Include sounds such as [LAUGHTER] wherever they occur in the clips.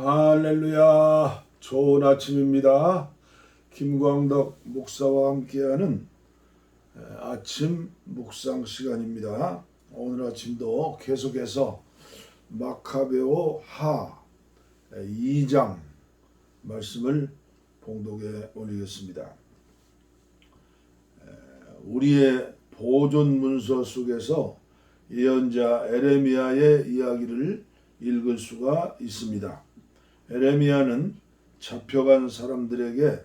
할렐루야. 좋은 아침입니다. 김광덕 목사와 함께하는 에, 아침 묵상 시간입니다. 오늘 아침도 계속해서 마카베오 하 2장 말씀을 봉독에 올리겠습니다. 에, 우리의 보존 문서 속에서 예언자 에레미야의 이야기를 읽을 수가 있습니다. 에레미야는 잡혀간 사람들에게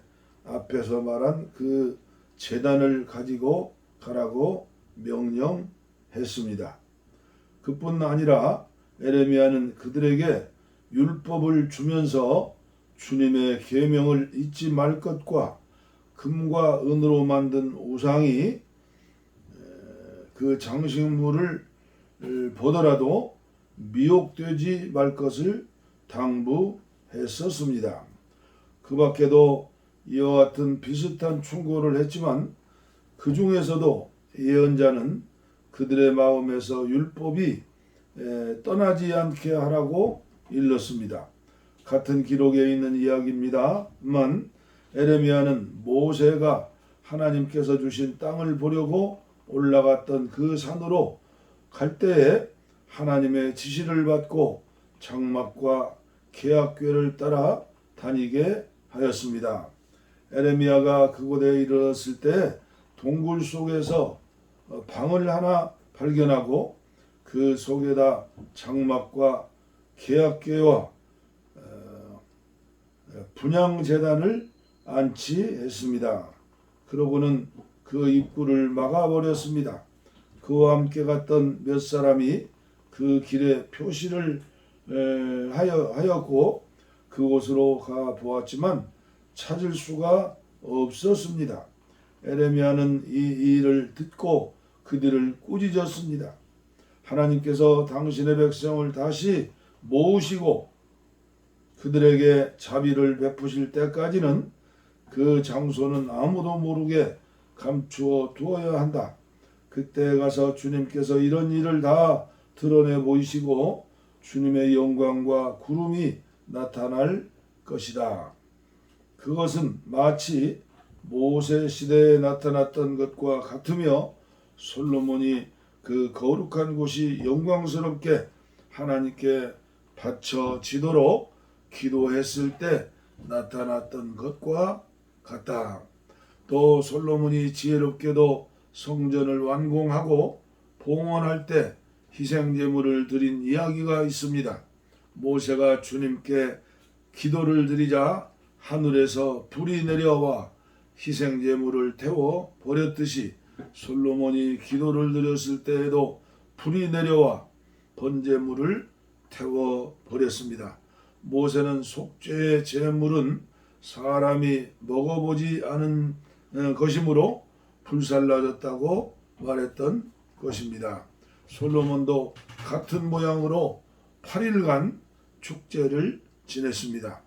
앞에서 말한 그 재단을 가지고 가라고 명령했습니다. 그뿐 아니라 에레미야는 그들에게 율법을 주면서 주님의 계명을 잊지 말 것과 금과 은으로 만든 우상이 에, 그 장식물을 보더라도 미혹되지 말 것을 당부 했었습니다. 그 밖에도 이와 같은 비슷한 충고를 했지만 그 중에서도 예언자는 그들의 마음에서 율법이 에, 떠나지 않게 하라고 일렀습니다. 같은 기록에 있는 이야기입니다만 에레미야는 모세가 하나님께서 주신 땅을 보려고 올라갔던 그 산으로 갈 때에 하나님의 지시를 받고 장막과 계약궤를 따라 다니게 하였습니다. 에레미야가 그곳에 이르렀을 때 동굴 속에서 어, 방을 하나 발견하고 그 속에다 장막과 계약궤와 어, 분양 재단을 안치했습니다. 그러고는 그 입구를 막아버렸습니다. 그와 함께 갔던 몇 사람이 그 길에 표시를 에, 하여, 하였고 그곳으로 가 보았지만 찾을 수가 없었습니다. 에레미야는 이 일을 듣고 그들을 꾸짖었습니다. 하나님께서 당신의 백성을 다시 모으시고 그들에게 자비를 베푸실 때까지는 그 장소는 아무도 모르게 감추어 두어야 한다. 그때 가서 주님께서 이런 일을 다 드러내 보이시고 주님의 영광과 구름이 나타날 것이다. 그것은 마치 모세 시대에 나타났던 것과 같으며 솔로몬이 그 거룩한 곳이 영광스럽게 하나님께 바쳐지도록 기도했을 때 나타났던 것과 같다. 또 솔로몬이 지혜롭게도 성전을 완공하고 봉헌할 때 희생 제물을 드린 이야기가 있습니다. 모세가 주님께 기도를 드리자 하늘에서 불이 내려와 희생 제물을 태워 버렸듯이 솔로몬이 기도를 드렸을 때에도 불이 내려와 번제물을 태워 버렸습니다. 모세는 속죄의 제물은 사람이 먹어보지 않은 어, 것이므로 불살라졌다고 말했던 것입니다. 솔로몬도 같은 모양으로 8일간 축제를 지냈습니다.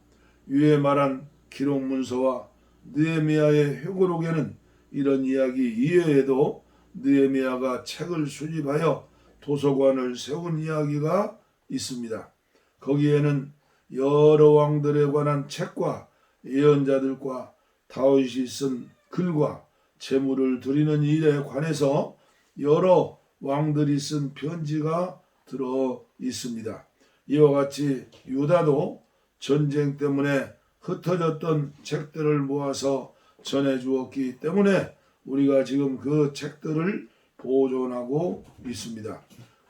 위에 말한 기록 문서와 느헤미야의 회고록에는 이런 이야기 이외에도 느헤미야가 책을 수집하여 도서관을 세운 이야기가 있습니다. 거기에는 여러 왕들에 관한 책과 예언자들과 다윗이 쓴 글과 제물을 드리는 일에 관해서 여러 왕들이 쓴 편지가 들어 있습니다. 이와 같이 유다도 전쟁 때문에 흩어졌던 책들을 모아서 전해 주었기 때문에 우리가 지금 그 책들을 보존하고 있습니다.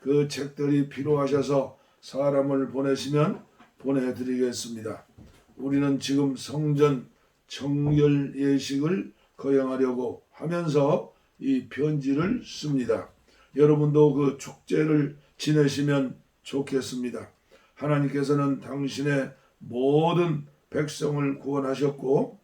그 책들이 필요하셔서 사람을 보내시면 보내드리겠습니다. 우리는 지금 성전 정결 예식을 거행하려고 하면서 이 편지를 씁니다. 여러분도 그 축제를 지내시면 좋겠습니다. 하나님께서는 당신의 모든 백성을 구원하셨고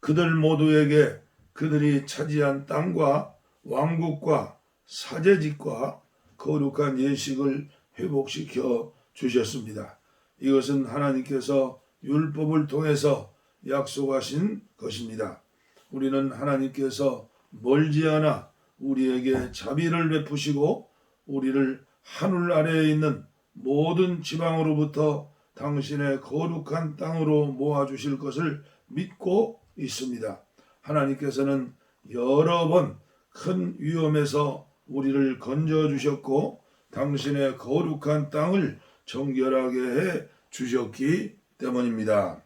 그들 모두에게 그들이 차지한 땅과 왕국과 사제직과 거룩한 예식을 회복시켜 주셨습니다. 이것은 하나님께서 율법을 통해서 약속하신 것입니다. 우리는 하나님께서 멀지 않아 우리에게 자비를 베푸시고 우리를 하늘 아래에 있는 모든 지방으로부터 당신의 거룩한 땅으로 모아주실 것을 믿고 있습니다. 하나님께서는 여러 번 큰 위험에서 우리를 건져 주셨고 당신의 거룩한 땅을 정결하게 해 주셨기 때문입니다.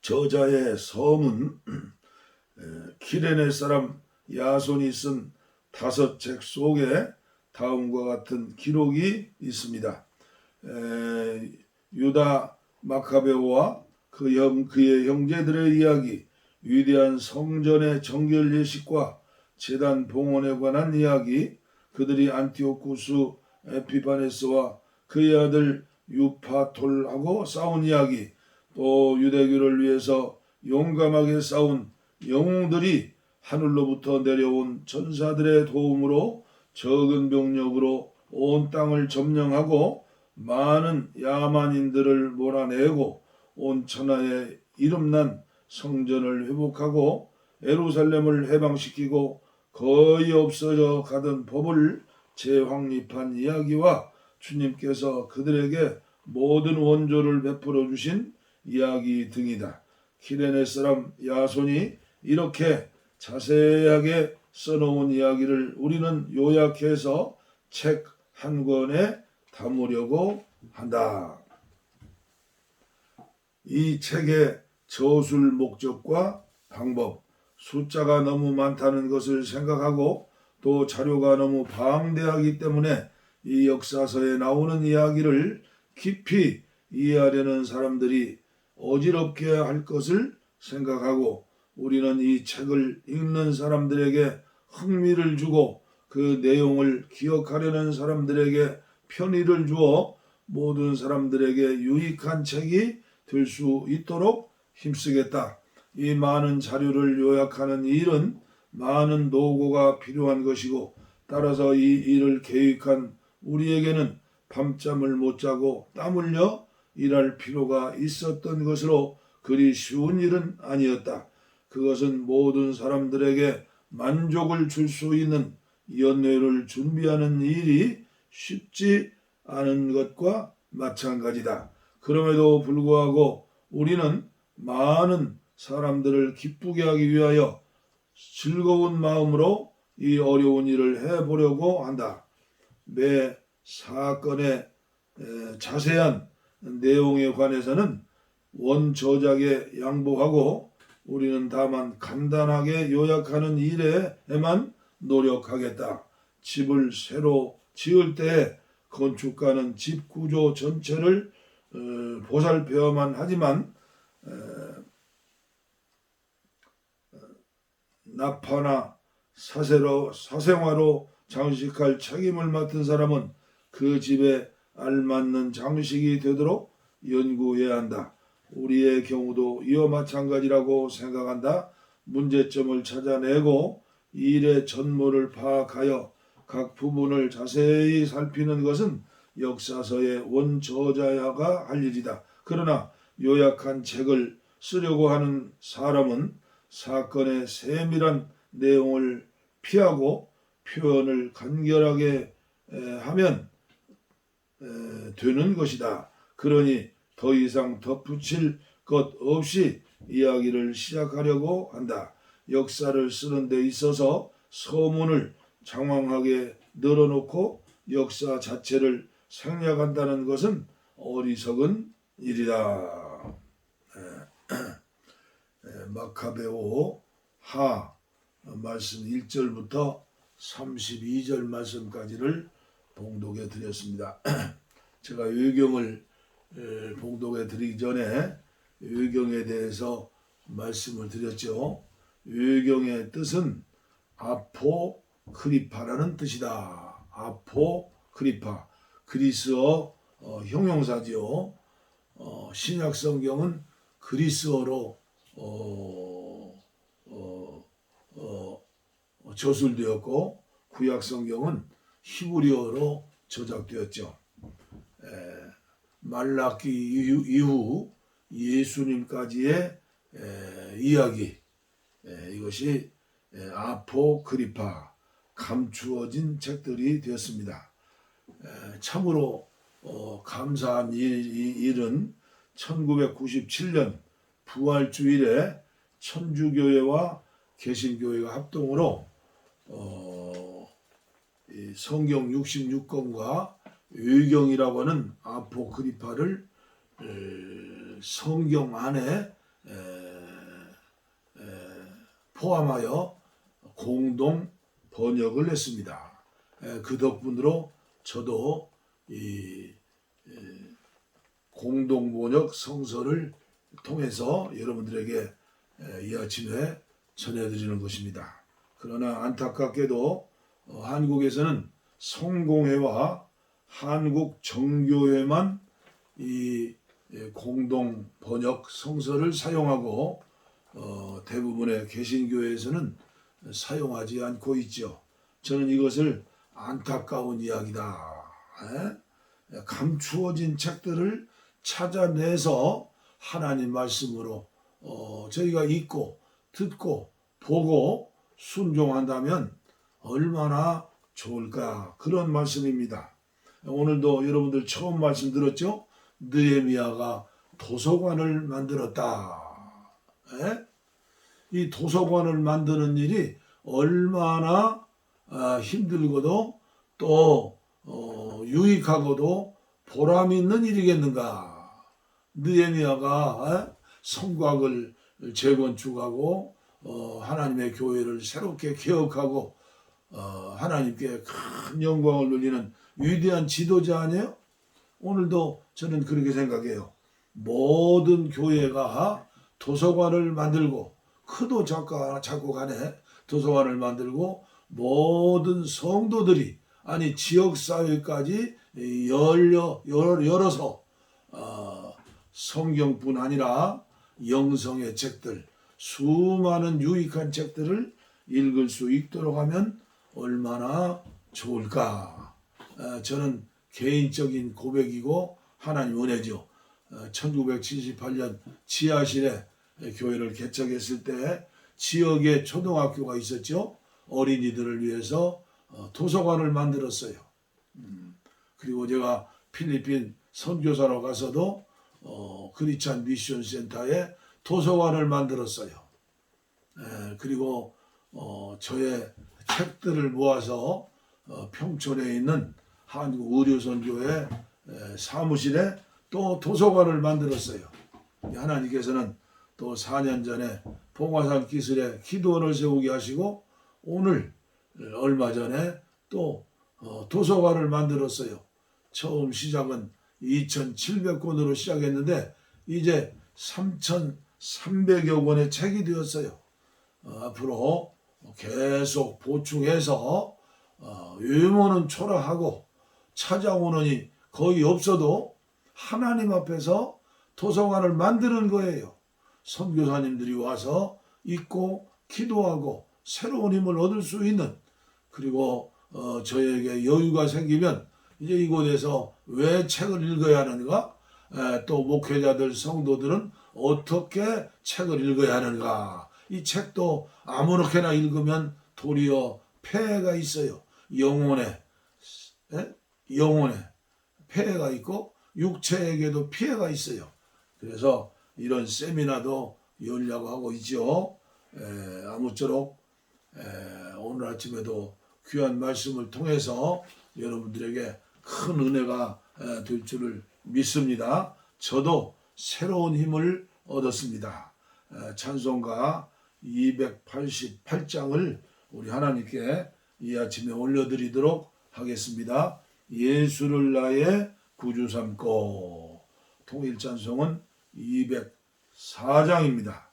저자의 섬은 [CLEARS THROAT] 에, 키레네 사람 야손이 쓴 다섯 책 속에 다음과 같은 기록이 있습니다. 에, 유다 마카베오와 그 형, 그의 형제들의 이야기, 위대한 성전의 정결 예식과 재단 봉헌에 관한 이야기, 그들이 안티오쿠스 에피파네스와 그의 아들 유파톨하고 싸운 이야기, 또 유대교를 위해서 용감하게 싸운 영웅들이 하늘로부터 내려온 천사들의 도움으로 적은 병력으로 온 땅을 점령하고 많은 야만인들을 몰아내고 온 천하에 이름난 성전을 회복하고 에루살렘을 해방시키고 거의 없어져 가던 법을 재확립한 이야기와 주님께서 그들에게 모든 원조를 베풀어 주신 이야기 등이다. 키레네 사람 야손이 이렇게 자세하게 써놓은 이야기를 우리는 요약해서 책 한 권에 담으려고 한다. 이 책의 저술 목적과 방법, 숫자가 너무 많다는 것을 생각하고 또 자료가 너무 방대하기 때문에 이 역사서에 나오는 이야기를 깊이 이해하려는 사람들이 어지럽게 할 것을 생각하고 우리는 이 책을 읽는 사람들에게 흥미를 주고 그 내용을 기억하려는 사람들에게 편의를 주어 모든 사람들에게 유익한 책이 될 수 있도록 힘쓰겠다. 이 많은 자료를 요약하는 일은 많은 노고가 필요한 것이고 따라서 이 일을 계획한 우리에게는 밤잠을 못 자고 땀 흘려 일할 필요가 있었던 것으로 그리 쉬운 일은 아니었다. 그것은 모든 사람들에게 만족을 줄 수 있는 연회를 준비하는 일이 쉽지 않은 것과 마찬가지다. 그럼에도 불구하고 우리는 많은 사람들을 기쁘게 하기 위하여 즐거운 마음으로 이 어려운 일을 해보려고 한다. 매 사건의 에, 자세한 내용에 관해서는 원 저작에 양보하고 우리는 다만 간단하게 요약하는 일에만 노력하겠다. 집을 새로 지을 때 건축가는 집 구조 전체를 어, 보살펴야만 하지만 에, 어, 나파나 사세로 사생화로 장식할 책임을 맡은 사람은 그 집에 알맞는 장식이 되도록 연구해야 한다. 우리의 경우도 이와 마찬가지라고 생각한다. 문제점을 찾아내고 일의 전모를 파악하여 각 부분을 자세히 살피는 것은 역사서의 원 저자야가 할 일이다. 그러나 요약한 책을 쓰려고 하는 사람은 사건의 세밀한 내용을 피하고 표현을 간결하게 에, 하면 에, 되는 것이다. 그러니 더 이상 덧붙일 것 없이 이야기를 시작하려고 한다. 역사를 쓰는 데 있어서 서문을 장황하게 늘어놓고 역사 자체를 생략한다는 것은 어리석은 일이다. 마카베오 하 말씀 1절부터 32절 말씀까지를 봉독해 드렸습니다. [CLEARS THROAT] 제가 외경을 에, 봉독해 드리기 전에 외경에 대해서 말씀을 드렸죠. 외경의 뜻은 아포 크리파라는 뜻이다. 아포 크리파 그리스어 어, 형용사지요. 어, 신약 성경은 그리스어로 어, 어, 어, 어, 저술되었고 구약 성경은 히브리어로 저작되었죠. 에, 말라기 이후, 예수님까지의 에, 이야기 에, 이것이 에, 아포크리파 감추어진 책들이 되었습니다. 에, 참으로 어, 감사한 일, 이 일은 1997년 부활주일에 천주교회와 개신교회가 합동으로 어, 이 성경 66권과 외경이라고 하는 아포크리파를 에, 성경 안에 포함하여 공동 번역을 했습니다. 에, 그 덕분으로 저도 이 에, 공동 번역 성서를 통해서 여러분들에게 에, 이 아침에 전해드리는 것입니다. 그러나 안타깝게도 어, 한국에서는 성공회와 한국 정교회만 이 예, 공동 번역 성서를 사용하고 어, 대부분의 개신교회에서는 사용하지 않고 있죠. 저는 이것을 안타까운 이야기다. 예? 감추어진 책들을 찾아내서 하나님 말씀으로 어, 저희가 읽고 듣고 보고 순종한다면 얼마나 좋을까 그런 말씀입니다. 오늘도 여러분들 처음 말씀 들었죠? 느헤미야가 도서관을 만들었다. 예? 이 도서관을 만드는 일이 얼마나 아, 힘들고도 또 어, 유익하고도 보람 있는 일이겠는가. 느헤미야가 예? 성곽을 재건축하고 어, 하나님의 교회를 새롭게 개혁하고 어, 하나님께 큰 영광을 돌리는 위대한 지도자 아니에요? 오늘도 저는 그렇게 생각해요. 모든 교회가 도서관을 만들고 크도 작가 작고 간에 도서관을 만들고 모든 성도들이 아니 지역 사회까지 열려 열- 열어서 어, 성경뿐 아니라 영성의 책들 수많은 유익한 책들을 읽을 수 있도록 하면 얼마나 좋을까. 어, 저는 개인적인 고백이고 하나님 은혜죠. 어, 1978년 지하실에 교회를 개척했을 때 지역에 초등학교가 있었죠. 어린이들을 위해서 어, 도서관을 만들었어요. 음, 그리고 제가 필리핀 선교사로 가서도 어, 크리스찬 미션 센터에 도서관을 만들었어요. 에, 그리고 어, 저의 책들을 모아서 어, 평촌에 있는 한국 의료선교회 에, 사무실에 또 도서관을 만들었어요. 하나님께서는 또 4년 전에 봉화산 기술에 기도원을 세우게 하시고 오늘 얼마 전에 또 어, 도서관을 만들었어요. 처음 시작은 2,700권으로 시작했는데 이제 3,300여 권의 책이 되었어요. 어, 앞으로 계속 보충해서 어, 외모는 초라하고 찾아오느니 거의 없어도 하나님 앞에서 도서관을 만드는 거예요. 선교사님들이 와서 읽고 기도하고 새로운 힘을 얻을 수 있는 그리고 어, 저에게 여유가 생기면 이제 이곳에서 왜 책을 읽어야 하는가? 에, 또 목회자들 성도들은 어떻게 책을 읽어야 하는가? 이 책도 아무렇게나 읽으면 도리어 폐해가 있어요. 영혼에 에? 영혼에 폐해가 있고 육체에게도 피해가 있어요. 그래서 이런 세미나도 열려고 하고 있죠. 에, 아무쪼록 에, 오늘 아침에도 귀한 말씀을 통해서 여러분들에게 큰 은혜가 에, 될 줄을 믿습니다. 저도 새로운 힘을 얻었습니다. 에, 찬송가 288장을 우리 하나님께 이 아침에 올려드리도록 하겠습니다. 예수를 나의 구주 삼고 통일 찬송은 204장입니다.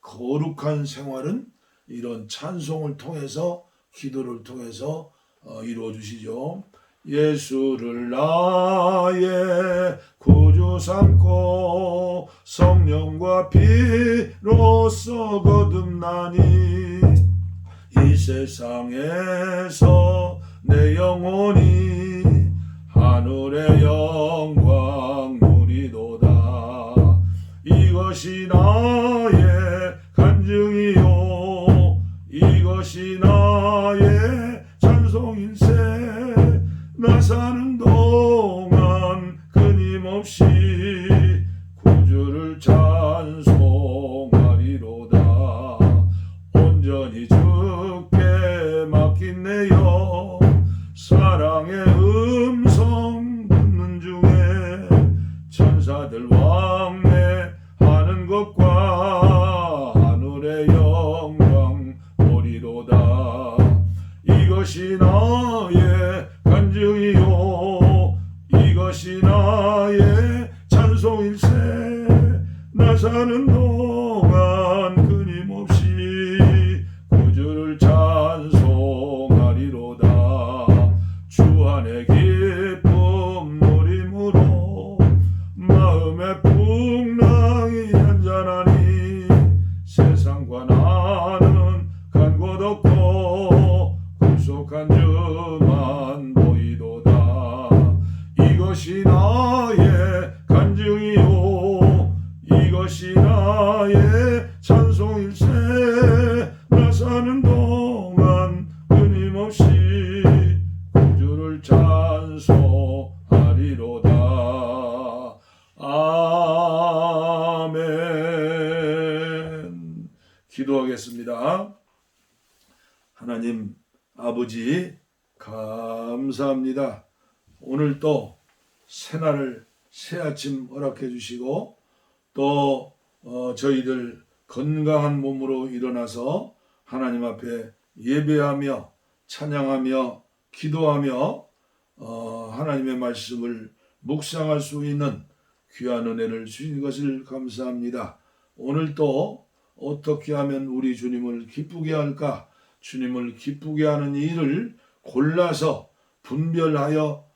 거룩한 생활은 이런 찬송을 통해서 기도를 통해서 어, 이루어 주시죠. 예수를 나의 구주 삼고 성령과 피로써 거듭나니 이 세상에서 내 영혼이 하늘의 영광 누리도다. 이것이 나의 간증이요. 이것이 나의 찬송일세 나 사는 동안 천사들 찬송하리로다. 아멘. 기도하겠습니다. 하나님 아버지 감사합니다. 오늘 또 새날을 새 아침 허락해 주시고 또 어, 저희들 건강한 몸으로 일어나서 하나님 앞에 예배하며 찬양하며 기도하며 어, 하나님의 말씀을 묵상할 수 있는 귀한 은혜를 주신 것을 감사합니다. 오늘 또 어떻게 하면 우리 주님을 기쁘게 할까? 주님을 기쁘게 하는 일을 골라서 분별하여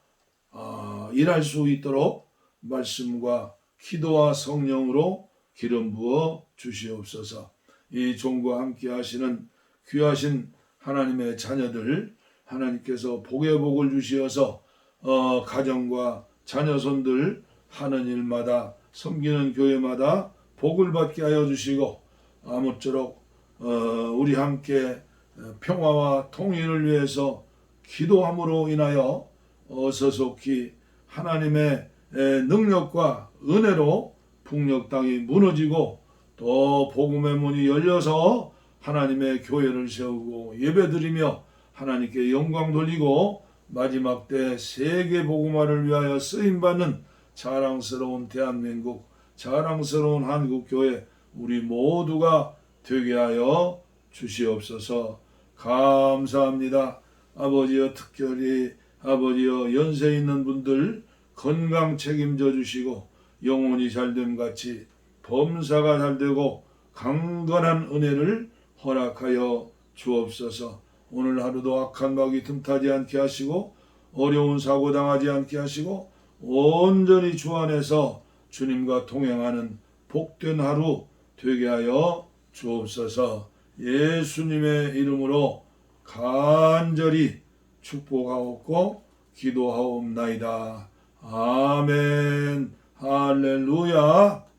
아, 일할 수 있도록 말씀과 기도와 성령으로 기름 부어 주시옵소서. 이 종과 함께 하시는 귀하신 하나님의 자녀들 하나님께서 복의 복을 주시어서 어, 가정과 자녀손들 하는 일마다 섬기는 교회마다 복을 받게 하여 주시고 아무쪼록 어, 우리 함께 어, 평화와 통일을 위해서 기도함으로 인하여 어서속히 하나님의 에, 능력과 은혜로 북녘 땅이 무너지고 또 복음의 문이 열려서 하나님의 교회를 세우고 예배드리며 하나님께 영광 돌리고 마지막 때 세계 복음화를 위하여 쓰임 받는 자랑스러운 대한민국 자랑스러운 한국 교회 우리 모두가 되게 하여 주시옵소서 감사합니다. 아버지여 특별히 아버지여 연세 있는 분들 건강 책임져 주시고 영혼이 잘됨 같이 범사가 잘되고 강건한 은혜를 허락하여 주옵소서. 오늘 하루도 악한 마귀 틈타지 않게 하시고 어려운 사고 당하지 않게 하시고 온전히 주 안에서 주님과 동행하는 복된 하루 되게 하여 주옵소서. 예수님의 이름으로 간절히 축복하옵고 기도하옵나이다. 아멘. 할렐루야.